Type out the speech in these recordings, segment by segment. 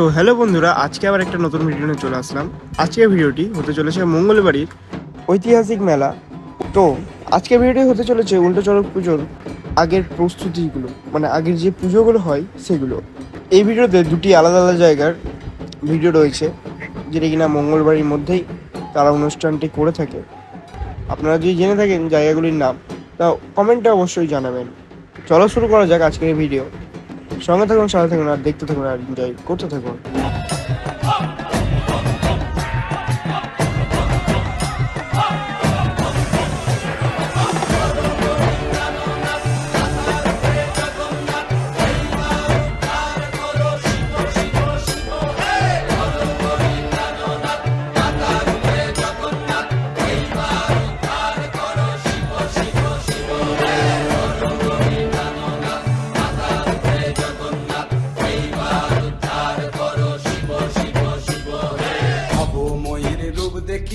তো হ্যালো বন্ধুরা, আজকে আবার একটা নতুন ভিডিও নিয়ে চলে আসলাম। আজকের ভিডিওটি হতে চলেছে মঙ্গলবাড়ির ঐতিহাসিক মেলা। তো আজকের ভিডিওটি হতে চলেছে উল্টো চড়ক পুজোর আগের প্রস্তুতিগুলো মানে আগের যে পুজোগুলো হয় সেগুলো। এই ভিডিওতে দুটি আলাদা আলাদা জায়গার ভিডিও রয়েছে, যেটা কিনা মঙ্গলবাড়ির মধ্যেই তারা অনুষ্ঠানটি করে থাকে। আপনারা যদি জেনে থাকেন জায়গাগুলির নাম, তা কমেন্টে অবশ্যই জানাবেন। চলো শুরু করা যাক আজকের ভিডিও। সঙ্গে থাকুন সাথে থাকুন আর দেখতে থাকুন আর এনজয় করতে থাকুন।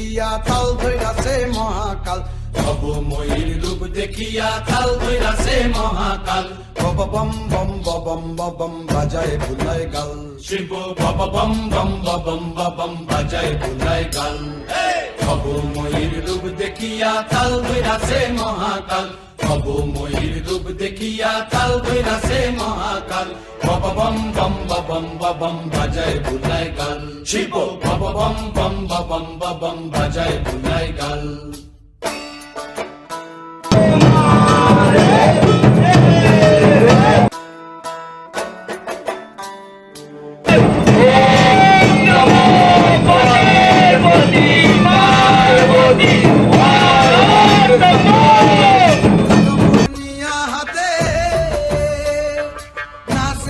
দেখিয়া তাল ধৈরাছে মহাকাল। ভব ময়ূর রূপ দেখিয়া তাল ধৈরাছে মহাকাল। বব বম বম বম বম বাজায় বুলায় গাল। শিব বব বম বম বম বম বাজায় বুলায় গাল। ভব ময়ূর রূপ দেখিয়া তাল ধৈরাছে মহাকাল। ভব ময়ূর রূপ দেখিয়া তাল ধৈরাছে মহাকাল। বব বম বম বম বম বাজায় বুলায় গাল শিব বব বম বম বম বম বাজায় বুলায় গাল